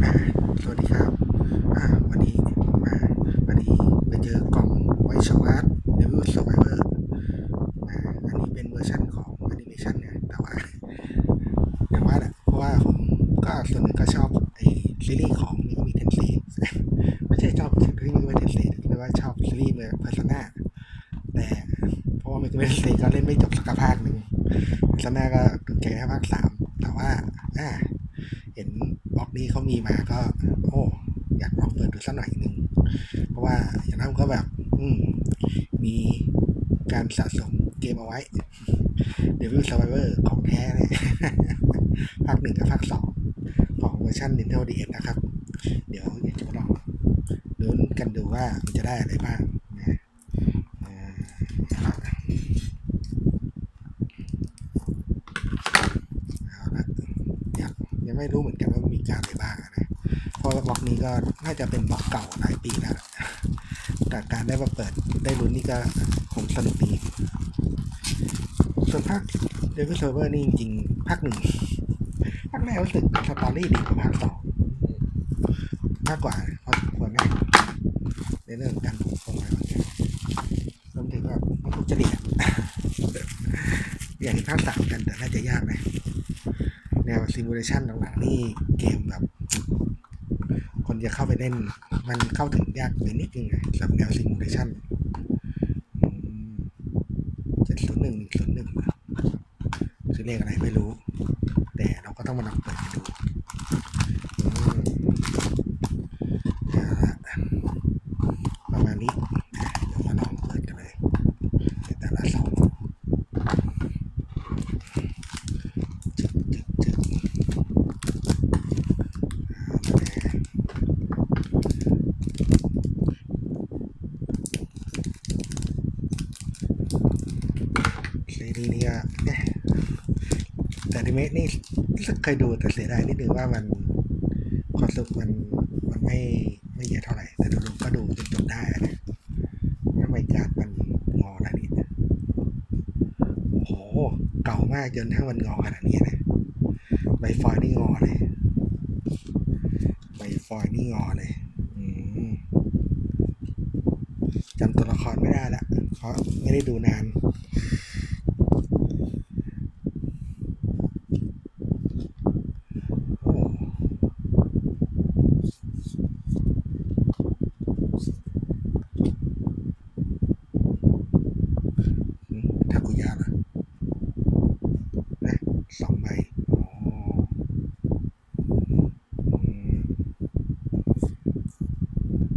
สวัสดีครับวันนี้มาวันนี้ไปเจอกล่องไวชวัตเดวิลสไวเวอร์อันนี้เป็นเวอร์ชันของแอนิเมชันเนี่ยแต่ว่าอย่างว่าแหละเพราะว่าผมก็ส่วนหนึ่งก็ชอบไอ้ซีรีส์ของมิกมิเทนซีไม่ใช่ชอบซีรีส์มิกมิเทนซีแต่ว่าชอบซีรีส์เมอร์เพอร์ซนาแต่เพราะว่ามิกมิเทนซีก็เล่นไม่จบสักภาคหนึ่งเพอร์ซนาก็แค่ภาคสามแต่ว่าอ่าเห็น ล็อกนี้เขามีมาก็ โอ้อยากลองเปิดดูสักหน่อยหนึ่งเพราะว่าอย่างนั้นก็แบบ อืมมีการสะสมเกมเอาไว้ Devil Survivor ของแท้เลยภาคหนึ่งกับภาคสองของเวอร์ชัน Nintendo DS นะครับ เดี๋ยวอยากจะมาลองลุ้นกันดูว่ามันจะได้อะไรบ้างนะอ่าเอาละยังยังไม่รู้เหมือนกัน มีการอะไรบ้างนะเพราะว่าบล็อกนี้ก็น่าจะเป็นบล็อกเก่าหลายปีแล้วแต่การได้มาเปิดได้ลุ้นนี่ก็คงสนุกดีส่วนภาค Devil Server นี่จริงๆภาคหนึ่งภาคแรกรู้สึกสตอรี่ดีกว่าภาคสองมากกว่าพอสมควรนะในเรื่องการบุกเข้ามาเนี่ยรวมถึงแบบมันทุกจริตอะอย่างที่ภาคสามกันแต่น่าจะยากนะแนวซิมูเลชันหลังๆนี่เกมแบบ คนจะเข้าไปเล่น มันเข้าถึงยากไปนิดนึงไงสำหรับแนวซิมูเลชันเจ็ดศูนย์หนึ่งศูนย์หนึ่งคือเลขอะไรไม่รู้ แต่เราก็ต้องมาดับอืมเอาละประมาณนี้นะเดี๋ยวมาลองเปิดกันเลยในแต่ละสองจึ๊กจึ๊กจึ๊กเอาละีนี้ก็เนี่ยแต่อนิเมะนี่รู้สึกเคยดูแต่เสียดายนิดนึงว่ามันความสุขมันมันไม่ไม่เยอะเท่าไหร่ แต่ดูๆก็ดูจนจบได้นะทำไมการดมันงอแล้วนี่โอ้โหเก่ามากจนทั้งมันงอขนาดนี้นะใบฟอยนี่งอเลยใบฟอยนี่งอเลยอืมจำตัวละครไม่ได้ละเพราะไม่ได้ดูนาน โอ้อืมทากุยะเหรอนะสองใบอ๋ออืม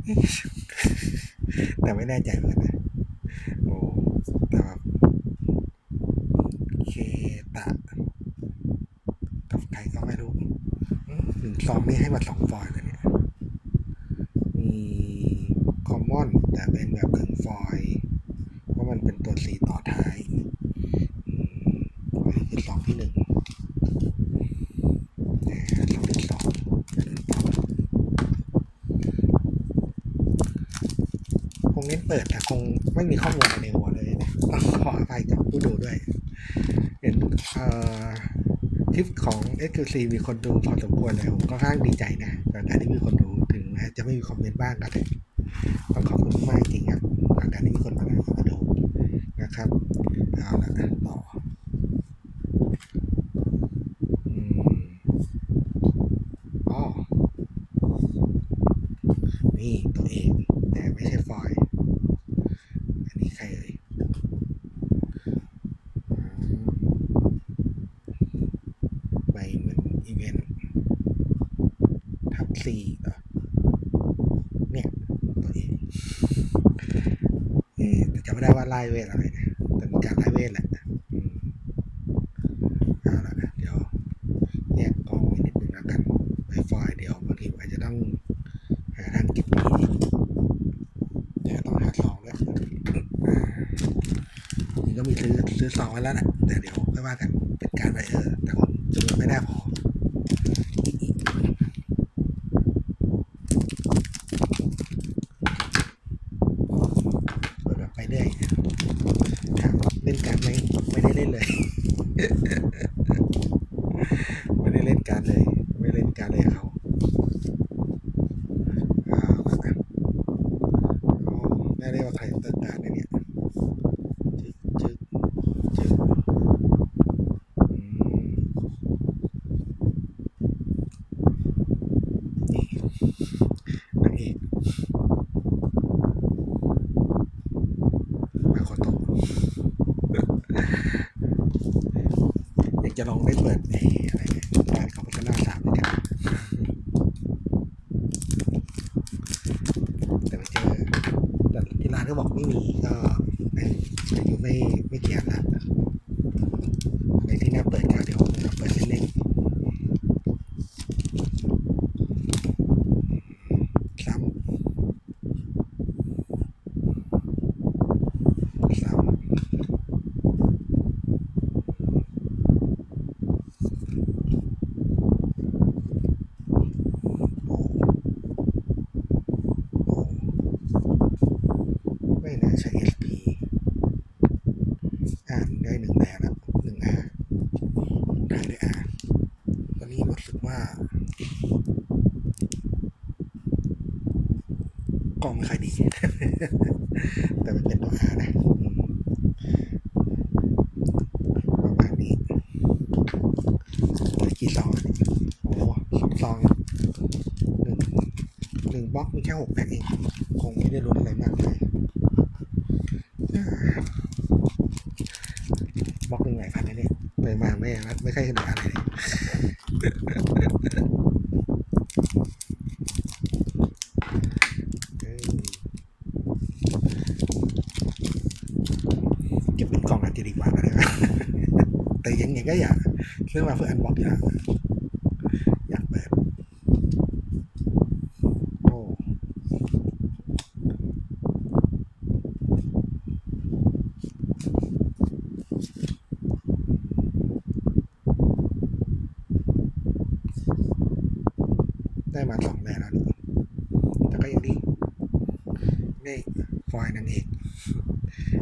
เอ๊ะ แต่ไม่แน่ใจเหมือนกันโอ้แต่แบบเคตะกับใครก็ไม่รู้หนึ่งซองนี่ให้มาสองฟอยล์เลยเนี่ย มีคอมมอนแต่เป็นแบบหนึ่งฟอยล์เพราะมันเป็นตัวสีต่อท้ายอืมอันนี้คือซองที่หนึ่งนะซองที่สองเดินต่อค งเน้นเปิดแต่คงไม่มีข้อมูลในหัวเลยนะต้องขออภัยกับผู้ดูด้วย เห็นคลิปของ SQC มีคนดูพอสมควรเลยผมก็ค่อนข้างดีใจนะแต่การที่มีคนดูถึงแม้จะไม่มีคอมเมนต์บ้างก็เถอะต้องขอบคุณมากจริงครับกับการที่มีคนมามาดูนะครับเอาละต่ออืมอ๋อนี่ตัวเองแต่ไม่ใช่ฟอยล์อันนี้ใครเอ่ยอืม ไปเหมื อีเวนต์ทับสี่เนี่ยตัวเองเออแต่จำไม่ได้ว่าไล่เวทอะไรนะแต่มีการไล่เวทแหละเอาละเดี๋ยวแยกกองไว้นิดนึงแล้วกันไวไฟเดี๋ยวบางทีอาจจะต้องหาทางเก็บนี้เดี๋ยวต้องหาซองด้วยนี่ก็มีซื้อซื้อซองไว้แล้วแหละแต่เดี๋ยวไม่ว่ากันเป็นการไวเออร์แต่ผมจำนวนไม่ได้พอ เปิดแบบไปเรื่อยถามเล่นการดไหมไม่ได้ เล่นเลย ไม่ได้เล่นการดเลย ไม่ได้เล่นการดเลยกับเขา จะลองได้เปิดไอ้อะไรเนี่ยการของพัฒนาสามเหมือนกันแต่ไปเจอแต่ที่ร้านเขาบอกไม่มีก็เอ้ยอายุไม่ไม่กี่อันละในที่น่าเปิดก็เดี๋ยวเราเปิดเล่นๆซ้ำซ้ำ โอ้โอ้ไม่น่าใช้ SP อ่านได้หนึ่งแล้วนะหนึ่งอาอ่านได้อาตอนนี้รู้สึกว่า กล้องไม่ค่อยดี แต่มันเป็นตัวอานะอืมประมาณนี้เหลือกี่ซองอะโอ้สองซองหนึ่งหนึ่งบล็อกมีแค่หกแพ็คเอง คงไม่ได้ลุ้นอะไรมากมายอ่าบล็อกหนึ่งหลายพันนะเนี่ยไปมาไม่ไม่ค่อยเหลืออะไรเลยเอ้ยเก็บเป็นกล่องอาจจะดีกว่าก็ได้ นะแต่ยังไงก็อยากซื้อมาเพื่ออันบล็อ กอยู่แล้วอยากเปิดโอ้ได้มาสองแรนด์แล้วนี่แต่ก็ยังดีนี่ฟอยล์นั่นเอง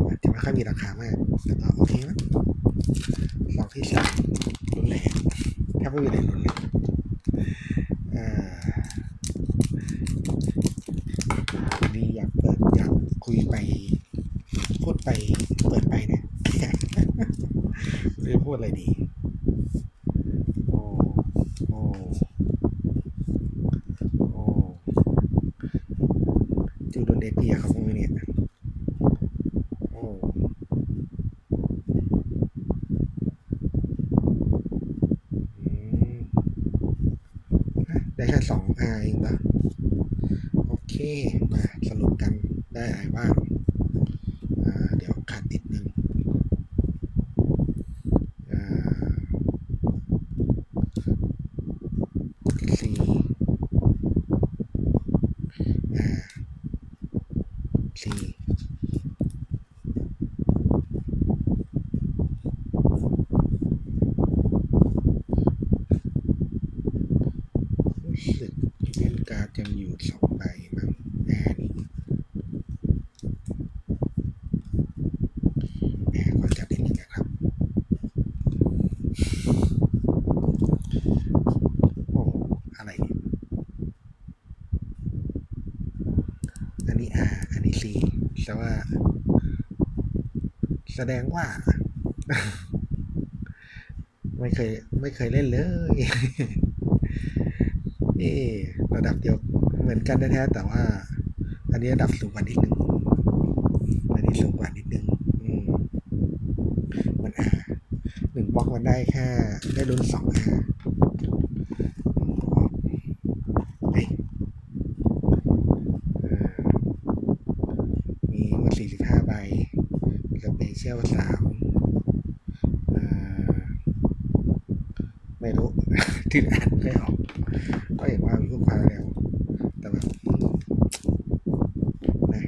อาจจะไม่ค่อยมีราคามากแต่ก็โอเคมั้ สองที่สามรุนแรงแทบไม่มีอะไรรุนเลยเอ่อดีอยากเปิดอยากคุยไป พูดไปเปิดไปเนี่ยจะพูดอะไรดีโอ้โอ้โอ้จูโดนเดปีอะครับพวกนี้เนี่ย โอ้อืมอะได้ แค่สองอาเองเหรอโอเคมาสรุปกันได้อะไรบ้างเดี๋ยวขาดติดหนึ่งอ่าสี่อ่าสี่รู้สึกเล่นการ์ดยังอยู่สองใบมั้งแอร์นี่แอร์ก็จะเล่นอีกนะครับ โอ้ อะไรเนี่ย อันนี้ R อันนี้ C แต่ว่า แสดงว่า ไม่เคย ไม่เคยเล่นเลยเอะระดับเดียวเหมือนกันแท้แต่ว่า อันนี้ระดับสูงกว่านิดนึงอันนี้สูงกว่านิดนึงมมันอาหนึ่งบล็อกมันได้แค่ได้ลุ้นสองอาเฮ้ยเออมีว่าสี่สิบห้าใบ สเปเชียลสามไม่รู้ที่อ่านไม่ออกก็เห็นว่ามีพวกพาราเรลแต่แบบนะ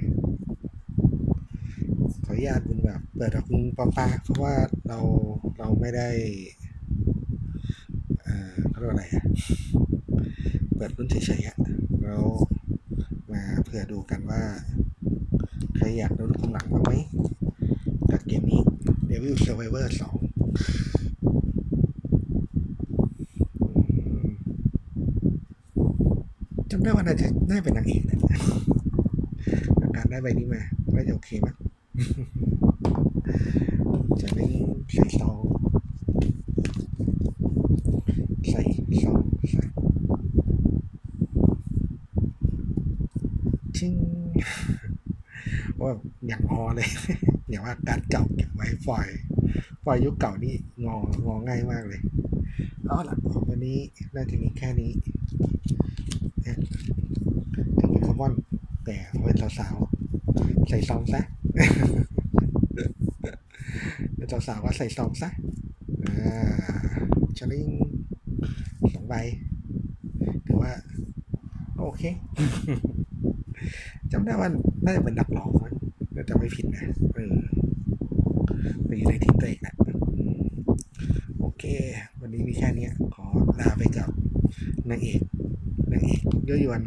ขออนุญาตเป็นแบบเปิดออกปลาปาๆเพราะว่าเราเราไม่ได้เอ่อเขาเรียกอะไรเปิดรุ่นเฉยๆอะแล้วมาเผื่อดูกันว่า ใครอยากดูคุมหลังบ้างไหม จากเกมนี้ Devil Survivor 2จำได้ว่าน่าจะน่าเป็นนางเอกนะการได้ใบนี้มาน่าจะโอเคมั้งจะเล่นใส่ซองใส่ซองใส่ชิงว่าอย่างพอเลย อย่างว่าการเก่าเก็บไว้ฝอยล์ปอยยุคเก่านี่งององ่ายมากเลยเอาล่ะวันนี้น่าจะมีแค่นี้ถึงเป็นคอมมอนแต่พอเป็นสาวๆใส่ซองซะเป็นสาวๆก็ใส่ซองซะอ่าชลิงสองใบถือว่า โอเคจำได้ว่าน่าจะเป็นนักร้องาจะไม่ผิดนะเออไปอยู่ในทีมตัวเองนะอืมโอเค วันนี้มีแค่นี้ขอลาไปกับนางเอกนางเอกยั่วยวน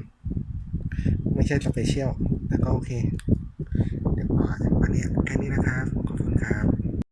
ไม่ใช่สเปเชียลแต่ก็โอเค เดี๋ยวพอวันนี้แค่นี้นะครับ ขอบคุณครับ